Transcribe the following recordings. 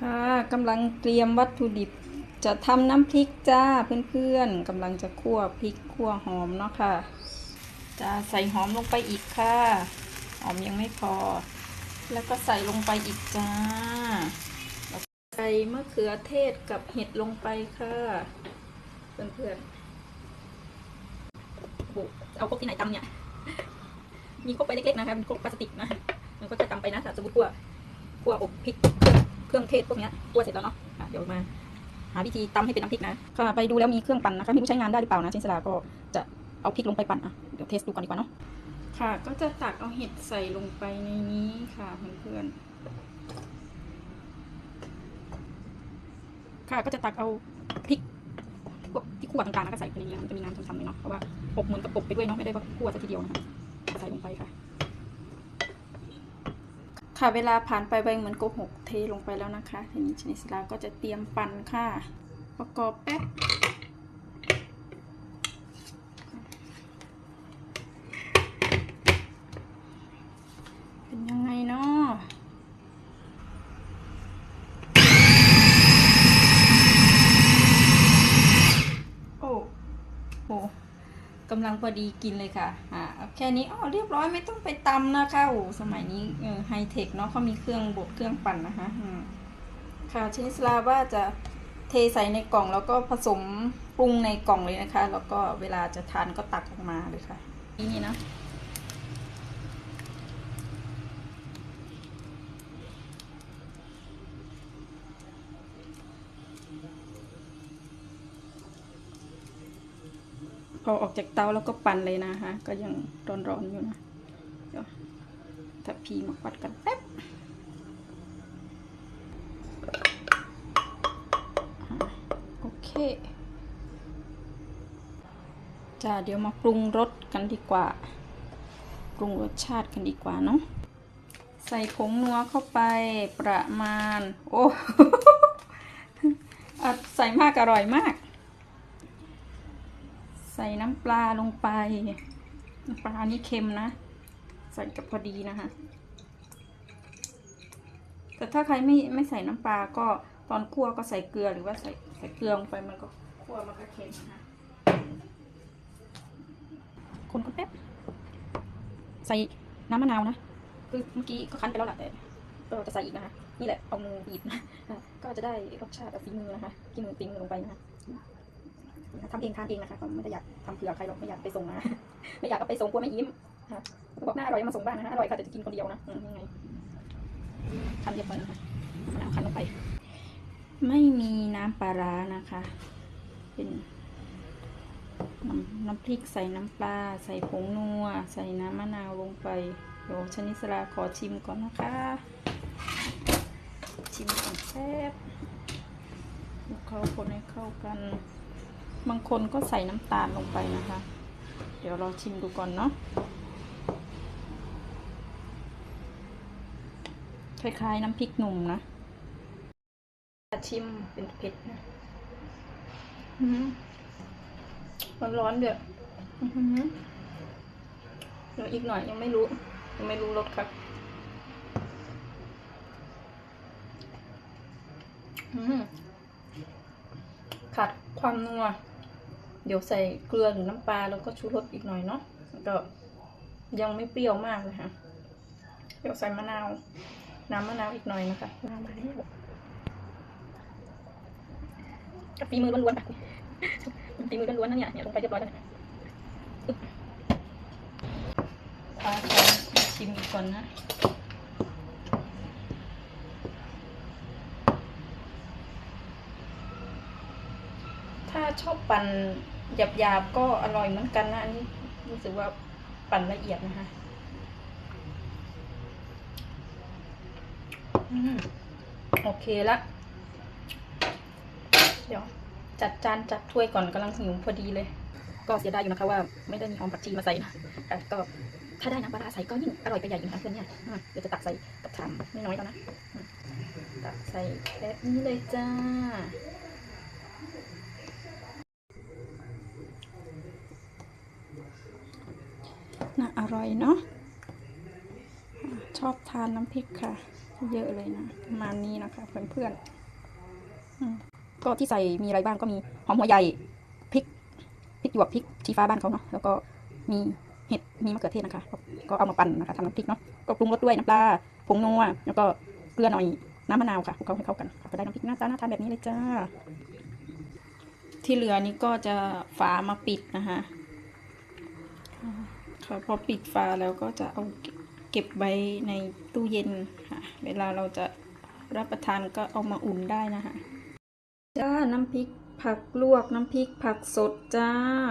ค่ะกำลังเตรียมวัตถุดิบจะทำน้ำพริกจ้าเพื่อนๆกำลังจะคั่วพริกคั่วหอมเนาะค่ะ จะใส่หอมลงไปอีกค่ะ หอมยังไม่พอ แล้วก็ใส่ลงไปอีกจ้า ใส่มะเขือเทศกับเห็ดลงไปค่ะ เพื่อนๆโอ้โหเอาครกที่ไหนตำเนี่ย มีครกไปเล็กๆนะคะเป็นคกพลาสติกนะมันก็จะตำไปนะถ้าสมมติคั่วคั่วอบพริก เครื่องเทศพวกเนี้ยคั่วเสร็จแล้วเนาะอะเดี๋ยวมาหาวิธีตำให้เป็นน้ำพริกนะค่ะไปดูแล้วมีเครื่องปั่นนะคะไม่รู้ใช้งานได้หรือเปล่านะชินสลาก็จะเอาพริกลงไปปั่นอะเดี๋ยวเทสดูก่อนดีกว่าเนาะค่ะ ก็จะตักเอาเห็ดใส่ลงไปในนี้ค่ะเพื่อนๆค่ะก็จะตักเอาพริกพวกที่คั่วต่างๆแล้วก็ใส่ไปในนี้มันจะมีน้ำช้ำๆเลยเนาะเพราะว่าอบเหมือนกับอบไปด้วยเนาะไม่ได้ว่าคั่วซะทีเดียวนะคะใส่ลงไปค่ะ ค่ะเวลาผ่านไปไปเหมือนโกหกเทลงไปแล้วนะคะทีนี้ชนิสลาก็จะเตรียมปั่นค่ะ ประกอบแป๊บ เป็นยังไงเนาะโอ้โห กำลังพอดีกินเลยค่ะอ่าแค่นี้อ๋อเรียบร้อยไม่ต้องไปตำนะคะโอ้สมัยนี้เออไฮเทคเนาะเขามีเครื่องบดเครื่องปั่นนะคะค่ะชนิสลาว่าจะเทใส่ในกล่องแล้วก็ผสมปรุงในกล่องเลยนะคะ แล้วก็เวลาจะทานก็ตักออกมาเลยค่ะนี่นะ อออกจากเตาแล้วก็ปั่นเลยนะคะก็ยังร้อนๆอยู่นะเดี๋ยวถ้าพีมาปัดกันแป๊บโอเคจ้าเดี๋ยวมาปรุงรสกันดีกว่า ปรุงรสชาติกันดีกว่าเนาะใส่ผงนัวเข้าไปประมาณ โอ้ใส่มากอร่อยมาก ใส่น้ำปลาลงไป น้ำปลานี่เค็มนะ ใส่กับพอดีนะคะ แต่ถ้าใครไม่ไม่ใส่น้ำปลาก็ตอนคั่วก็ใส่เกลือหรือว่าใส่ใส่เกลือลงไปมันก็คั่วมันก็เค็มนะคะคนคนแป๊บ ใส่น้ำมะนาวนะ คือเมื่อกี้ก็คั้นไปแล้วแหละแต่ก็จะใส่อีกนะคะ นี่แหละเอามือบีบนะ ก็จะได้รสชาติฝีมือนะคะที่มือตีมือลงไปนะคะ ทำเองทานเองนะคะก็ไม่ได้อยากทำเผื่อใครหรอกไม่อยากไปส่งนะไม่อยากเอาไปส่งกลัวไม่ยิ้มค่ะบอกหน้าอร่อยมาส่งบ้านนะคะอร่อยค่ะแต่จะกินคนเดียวนะยังไงคันเรียบร้อยนะคะมะนาวคันลงไป ไม่มีน้ำปลาร้านะคะ เป็นน้ำน้ำพริกใส่น้ำปลาใส่ผงนัว ใส่น้ำมะนาวลงไปเดี๋ยวชนิสราขอชิมก่อนนะคะ ชิมก่อนแป๊บเขาคนให้เข้ากัน บางคนก็ใส่น้ำตาลลงไปนะคะ เดี๋ยวเราชิมดูก่อนเนาะคล้ายๆน้ำพริกหนุ่มนะชิมเป็นเผ็ดนะอือหือร้อนๆเดี๋ยวอือหือเดี๋ยวอีกหน่อยยังไม่รู้ ยังไม่รู้รสครับอืมขาดความนัว เดี๋ยวใส่เกลือหรือน้ำปลาแล้วก็ชูรสอีกหน่อยเนาะแล้วก็ยังไม่เปรี้ยวมากเลยค่ะเดี๋ยวใส่มะนาว น้ำมะนาวอีกหน่อยนะคะมะนาวมาแล้วกับฝีมือล้วนๆค่ะฝีมือล้วนๆนะเนี่ยเนี่ยลงไปเรียบร้อยแล้วเนี่ยอึ๊บปลาขอชิมอีกก่อนนะ ชอบปั่นหยาบๆก็อร่อยเหมือนกันนะ อันนี้รู้สึกว่าปั่นละเอียดนะคะอโอเคละ เดี๋ยวจัดจานจัดถ้วยก่อนกำลังหิวพอดีเลย ก็เสียดายอยู่นะคะว่าไม่ได้มีหอมผักชีมาใส่นะแต่ก็ถ้าได้น้ำปลาใส่ก็ยิ่งอร่อยไปใหญ่อยู่นะคะเพื่อนเนี่ยเดี๋ยวจะตักใส่กับชามน้อยแล้วนะ ตักใส่แบบนี้เลยจ้า น่าอร่อยเนาะชอบทานน้ำพริกค่ะ เยอะเลยนะประมาณนี้นะคะ เพื่อนๆก็ที่ใส่มีอะไรบ้างก็มีหอมหัวใหญ่พริกพริกหยวกพริกชี้ฟ้าบ้านเขาเนาะแล้วก็มีเห็ดมีมะเขือเทศนะคะ ก็เอามาปั่นนะคะทำน้ำพริกเนาะก็ปรุงรสด้วยน้ำปลาผงนัวแล้วก็เกลือหน่อยน้ำมะนาวค่ะคลุกเคล้าให้เข้ากันก็ได้น้ำพริกหน้าตาน่าทานแบบนี้เลยจ้า ที่เหลือนี้ก็จะฝามาปิดนะคะ ค่ะพอปิดฝาแล้วก็จะเอาเก็บไว้ในตู้เย็นค่ะ เวลาเราจะรับประทานก็เอามาอุ่นได้นะคะจ้าน้ำพริกผักลวกน้ำพริกผักสดจ้า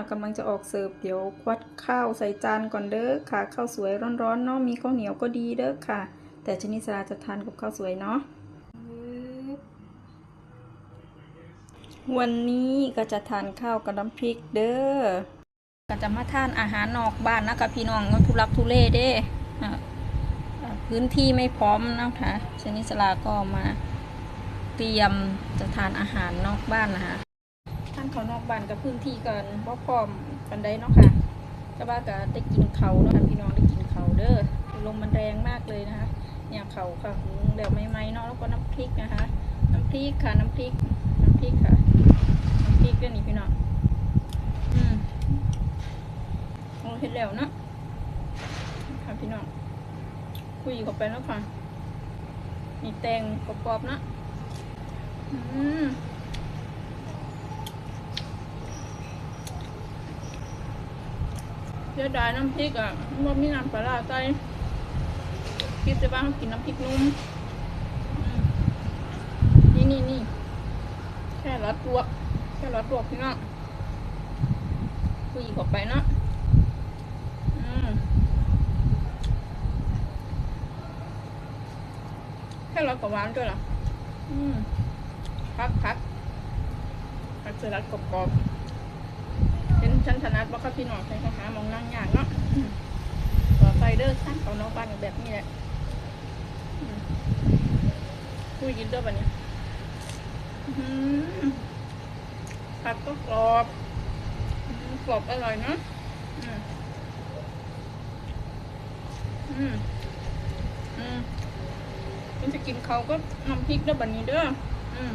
กำลังจะออกเสิร์ฟเดี๋ยวควัดข้าวใส่จานก่อนเด้อค่ะ ข้าวสวยร้อนๆเนาะมีข้าวเหนียวก็ดีเด้อค่ะ แต่ชนิสราจะทานกับข้าวสวยเนาะวันนี้ก็จะทานข้าวกับน้ำพริกเด้อ จะมาทานอาหารนอกบ้านนะคะพี่น้องก็ทุรักทุเลเด้พื้นที่ไม่พร้อมนะคะชนิสลาก็มาเตรียมจะทานอาหารนอกบ้านนะคะทานเขานอกบ้านกับพื้นที่กันบ่พร้อมกันได้เนาะค่ะก็ว่าก็ได้กินเขาเนาะค่ะพี่น้องได้กินเขาเด้อลมมันแรงมากเลยนะคะเนี่ยเขาค่ะหุงเดี๋ยวไม่ไหมๆเนาะแล้วก็น้ำพริกนะคะ น้ำพริกค่ะน้ำพริกน้ำพริกค่ะน้ำพริกเรื่องนี้พี่น้องอืม โอ้เห็นแล้วนะค่ะพี่น้องคุยเข้าไปแล้วค่ะมีแตงกรอบๆนะอืมเสียดายน้ำพริกอะว่ามีน้ำปลาใส่คิดจะบ้างกินน้ำพริกนุ่มนี่นี่นี่แค่รอดลวกแค่รอดลวกพี่น้องคุยออไปเนาะอืมแค่รอดกับหวานด้วยเหรอ อืมพักพักพักเสลัดกรอบๆเป็นชั้นถนัดบ่ครับพี่น้องใส่ข้าวหามองนั่งยากเนาะต่อไฟเดอร์ชั้นเขานอกบ้านแบบนี้แหละคุยกินด้วยปะเนี่ยผักก็กรอบกรอบอร่อยเนอะอืม อืม อืม มันจะกินเขาวก็น้ำพริกแล้วบันนี้เด้ออืม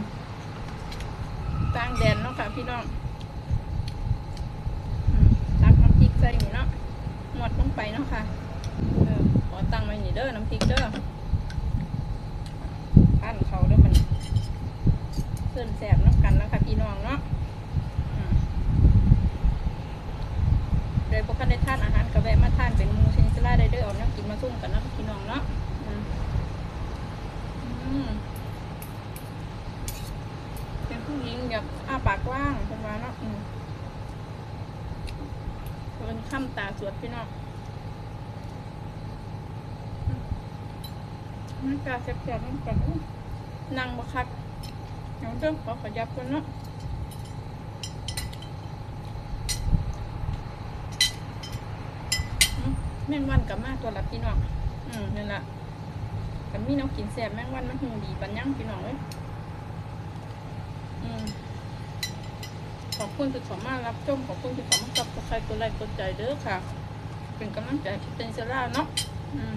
กลางแดนเนาะค่ะพี่น้องอืมตักน้ำพริกใส่นี่เนาะหมดลงไปเนาะค่ะเออขอตั้งไว้นี่เด้อน้ำพริกเด้อปั้นเขาเด้อมันเพื่อนแสบน้ำกันนะคะพี่น้องเนาะอืมโดยพวกคันได้ทานอาหารก็แวะมาทานเป็นหมูชนิดลาได้เด้อเอาน้ำกินมาซุ่มกันเนาะพี่น้องเนาะอืมอืมเป็นผู้หญิงอยา กอ้ากว้างเป็นว่าเนาะอืมเป็นข้ามตาสวดพี่น้องน้ำตาแสบๆน้ำกันนั่งบัคักเอาเด้อขอขยับกันเนาะอืมแมงวันกับมาตัวละพี่น้อง อืมนั่นแหละกับมีน้องกินแสบแม่งวันมันหูดีปัญญังพี่น้องเลยอืม อบคุณที่เขามารับชมขอบคุณที่เขามากับใครตัวไลค์กดใจเด้อค่ะ เป็นกำลังใจที่เป็นเซร่าเนาะอืม